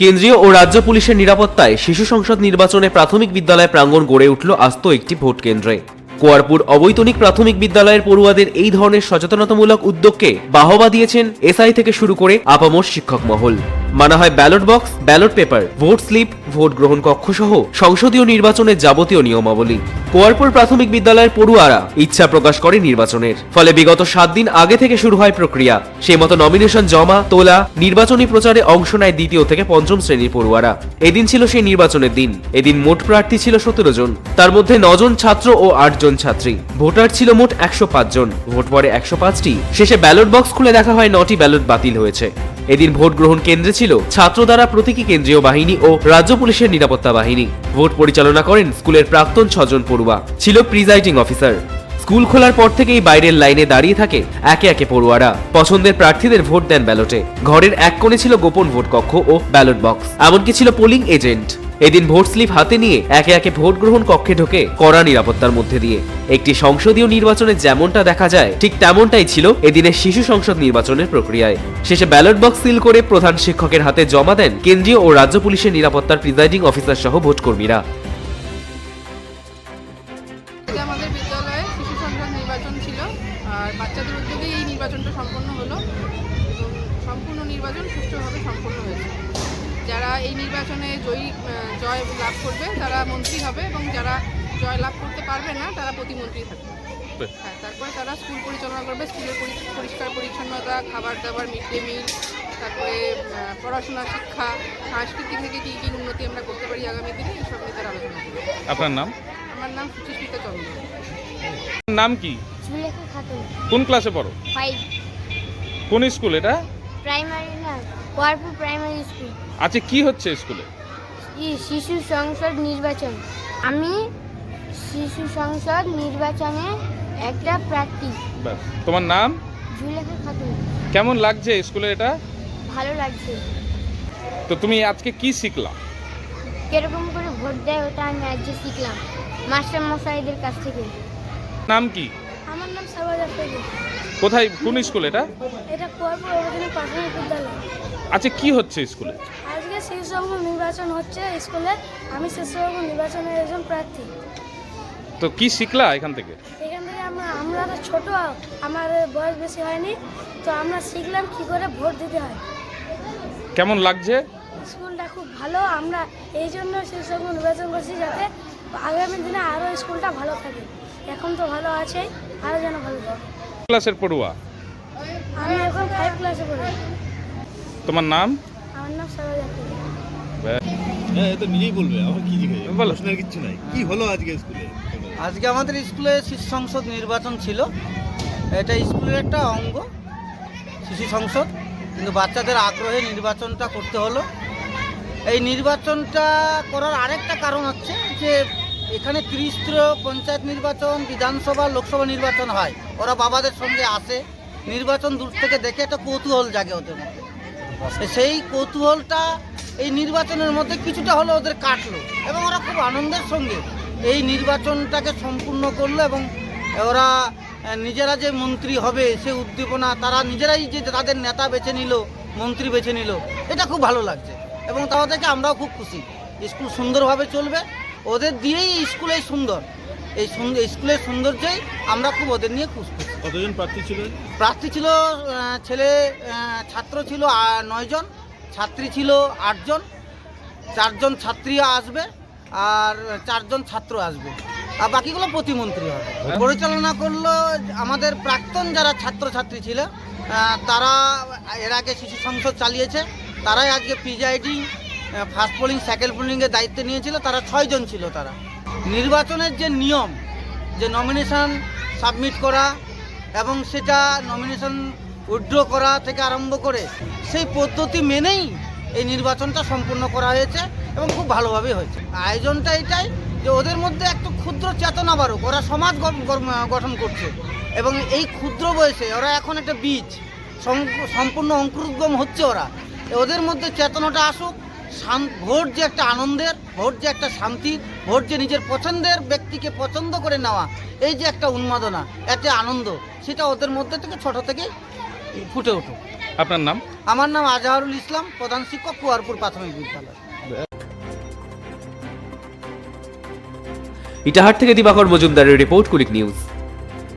কেন্দ্রীয় ও রাজ্য পুলিশের নিরাপত্তায় শিশু সংসদ নির্বাচনে প্রাথমিক বিদ্যালয় প্রাঙ্গণ গড়ে উঠল আস্ত একটি ভোট কেন্দ্রে। কোয়ারপুর অবৈতনিক প্রাথমিক বিদ্যালয়ের পড়ুয়াদের এই ধরনের সচেতনতামূলক উদ্যোগকে বাহবা দিয়েছেন এসআই থেকে শুরু করে আপামর শিক্ষক মহল। মানা হয় ballot box, ballot paper, vote slip, vote গ্রহণ কক্ষ সহ সংসদীয় নির্বাচনের যাবতীয় নিয়মাবলী। কোয়ারপুর প্রাথমিক বিদ্যালয়ের পড়ুয়ারা ইচ্ছা প্রকাশ করে নির্বাচনের। ফলে বিগত সাত দিন আগে থেকে শুরু হয় প্রক্রিয়া। সেই মতো নমিনেশন জমা, তোলা, নির্বাচনী প্রচারে অংশ নেয় দ্বিতীয় থেকে পঞ্চম শ্রেণির পড়ুয়ারা। এদিন ছিল সেই নির্বাচনের দিন। এদিন মোট প্রার্থী ছিল সতেরো জন। তার মধ্যে নজন ছাত্র ও আট জন ছাত্রী। ভোটার ছিল মোট একশো জন। ভোট পরে একশো পাঁচটি। শেষে ব্যালট বক্স খুলে দেখা হয় নটি ব্যালট বাতিল হয়েছে। এদিন ভোট গ্রহণ কেন্দ্রে ছিল ছাত্র দ্বারা প্রতীকী কেন্দ্রীয় বাহিনী ও রাজ্য পুলিশের নিরাপত্তা বাহিনী। ভোট পরিচালনা করেন স্কুলের প্রাক্তন ছজন পড়ুয়া, ছিল প্রিজাইডিং অফিসার। স্কুল খোলার পর থেকেই বাইরের লাইনে দাঁড়িয়ে থাকে একে একে পড়ুয়ারা। পছন্দের প্রার্থীদের ভোট দেন ব্যালটে। ঘরের এক কোণে ছিল গোপন ভোট কক্ষ ও ব্যালট বক্স। এমনকি ছিল পোলিং এজেন্ট। এদিন ভোট স্লিপ হাতে নিয়ে একে একে ভোট গ্রহণ কক্ষে ঢোকে কড়া নিরাপত্তার মধ্যে দিয়ে। একটি সংসদীয় নির্বাচনে যেমনটা দেখা যায়, ঠিক তেমনটাই ছিল এদিনের শিশু সংসদ নির্বাচনের প্রক্রিয়ায়। শেষে ব্যালট বক্স সিল করে প্রধান শিক্ষকের হাতে জমা দেন কেন্দ্রীয় ও রাজ্য পুলিশের নিরাপত্তার প্রিজাইডিং অফিসার সহ ভোটকর্মীরা। নির্বাচন সুষ্ঠুভাবে সম্পন্ন হয়েছে। যারা এই নির্বাচনে জয়ী জয় লাভ করবে তারা মন্ত্রী হবে এবং যারা জয় লাভ করতে পারবে না তারা প্রতিমন্ত্রী থাকবে। হ্যাঁ তারপরে তারা স্কুল পরিচালনা করবে স্কুলের পরিষ্কার পরিচ্ছন্নতা খাবার দাবার মিড ডে মিল তারপরে পড়াশোনা শিক্ষা সাংস্কৃতিক থেকে কী কী উন্নতি আমরা করতে পারি আগামী দিনে এইসব নিয়ে তারা আলোচনা করবে। আপনার নাম? আমার নাম সুচিস্মিতা চন্দ্র। নাম কি? কোন ক্লাসে পড়ো? ফাইভ। কোন স্কুল এটা? প্রাইমারি না কোয়ারপুর প্রাইমারি স্কুল। আচ্ছা কি হচ্ছে স্কুলে? ই শিশু সংসদ নির্বাচন। আমি শিশু সংসদ নির্বাচনে একটা প্রার্থী। তোমার নাম? জুলেখা খাতুন। কেমন লাগছে স্কুলে এটা? ভালো লাগছে। তো তুমি আজকে কি শিখলা? কীরকম করে ভোট দেয় ওটা আমি আজকে শিখলাম। মাস্টার মশাইদের কাছ থেকে। নাম কি? আমার নাম সাবাজা ফেরি কোথায় কোন স্কুল এটা? এটা কোয়ারপুর অবদানের প্রাথমিক বিদ্যালয়। আজকে কি হচ্ছে স্কুলে? আজকে শিশু নির্বাচন হচ্ছে স্কুলে। আমি শিশু নির্বাচনের একজন প্রার্থী। তো কি শিখলা এখান থেকে? এখান থেকে আমরা আমরা তো ছোট আমাদের বয়স বেশি হয়নি। তো আমরা শিখলাম কি করে ভোট দিতে হয়। কেমন লাগছে? স্কুলটা খুব ভালো আমরা এই জন্য শিক্ষক নির্বাচন করছি যাতে আগামী দিনে আরও স্কুলটা ভালো থাকে। এখন তো ভালো আছে আরও যেন ভালো থাকে। ক্লাসের পড়ুয়া? আমি এখন ফাইভ ক্লাসে পড়ি। তোমার নাম? আমার নাম সরোজা। হ্যাঁ। এ তো নিজেই বলবে আমার কি জিজ্ঞেস? বলো। প্রশ্নের কিচ্ছু নাই। কি হলো আজকে স্কুলে? আজকে আমাদের স্কুলে শিশু সংসদ নির্বাচন ছিল। এটা স্কুলের একটা অঙ্গ শিশু সংসদ। কিন্তু বাচ্চাদের আগ্রহে নির্বাচনটা করতে হলো। এই নির্বাচনটা করার আরেকটা কারণ হচ্ছে যে এখানে ত্রিস্ত্র পঞ্চায়েত নির্বাচন বিধানসভা লোকসভা নির্বাচন হয়। ওরা বাবাদের সঙ্গে আসে। নির্বাচন দূর থেকে দেখে একটা কৌতূহল জাগে ওদের মধ্যে। সেই কৌতূহলটা এই নির্বাচনের মধ্যে কিছুটা হলে ওদের কাটলো এবং ওরা খুব আনন্দের সঙ্গে এই নির্বাচনটাকে সম্পূর্ণ করল এবং ওরা নিজেরা যে মন্ত্রী হবে সে উদ্দীপনা তারা নিজেরাই যে তাদের নেতা বেছে নিল মন্ত্রী বেছে নিল এটা খুব ভালো লাগছে এবং তাও থেকে আমরাও খুব খুশি। স্কুল সুন্দরভাবে চলবে। ওদের দিয়েই এই স্কুলেই সুন্দর। এই সুন্দর স্কুলের সৌন্দর্যই আমরা খুব ওদের নিয়ে খুশ। কতজন প্রার্থী ছিল? প্রার্থী ছিল ছেলে ছাত্র ছিল নয়জন ছাত্রী ছিল আটজন চারজন ছাত্রী আসবে আর চারজন ছাত্র আসবে। আর বাকিগুলো প্রতিমন্ত্রী হবে। পরিচালনা করল আমাদের প্রাক্তন যারা ছাত্রছাত্রী ছিল তারা এর আগে শিশু সংসদ চালিয়েছে তারাই আজকে প্রিজাইডিং ফার্স্ট পোলিং সেকেন্ড পোলিংয়ের দায়িত্ব নিয়েছিল, তারা ছয়জন ছিল তারা। নির্বাচনের যে নিয়ম, যে নমিনেশন সাবমিট করা এবং সেটা নমিনেশন উইথড্র করা থেকে আরম্ভ করে, সেই পদ্ধতি মেনেই এই নির্বাচনটা সম্পূর্ণ করা হয়েছে এবং খুব ভালোভাবে হয়েছে। আয়োজনটা এটাই যে ওদের মধ্যে একটা ক্ষুদ্র চেতনা বাড়ুক, ওরা সমাজ গঠন করছে এবং এই ক্ষুদ্র বয়সে ওরা এখন একটা বীজ সম্পূর্ণ অঙ্কুরোদ্গম হচ্ছে ওরা। ওদের মধ্যে চেতনাটা আসুক ভোট যে একটা আনন্দের ভোট যে একটা শান্তি ভোট যে নিজের পছন্দের ব্যক্তিকে পছন্দ করে নেওয়া এই যে একটা উন্মাদনা একটা আনন্দ সেটা ওদের মধ্যে থেকে ছোট থেকেই ফুটে উঠুক। আপনার নাম? আমার নাম আজহারুল ইসলাম প্রধান শিক্ষক কুয়ারপুর প্রাথমিক বিদ্যালয়। ইটাহার থেকে দিবাকর মজুমদারের রিপোর্ট কুলিক নিউজ।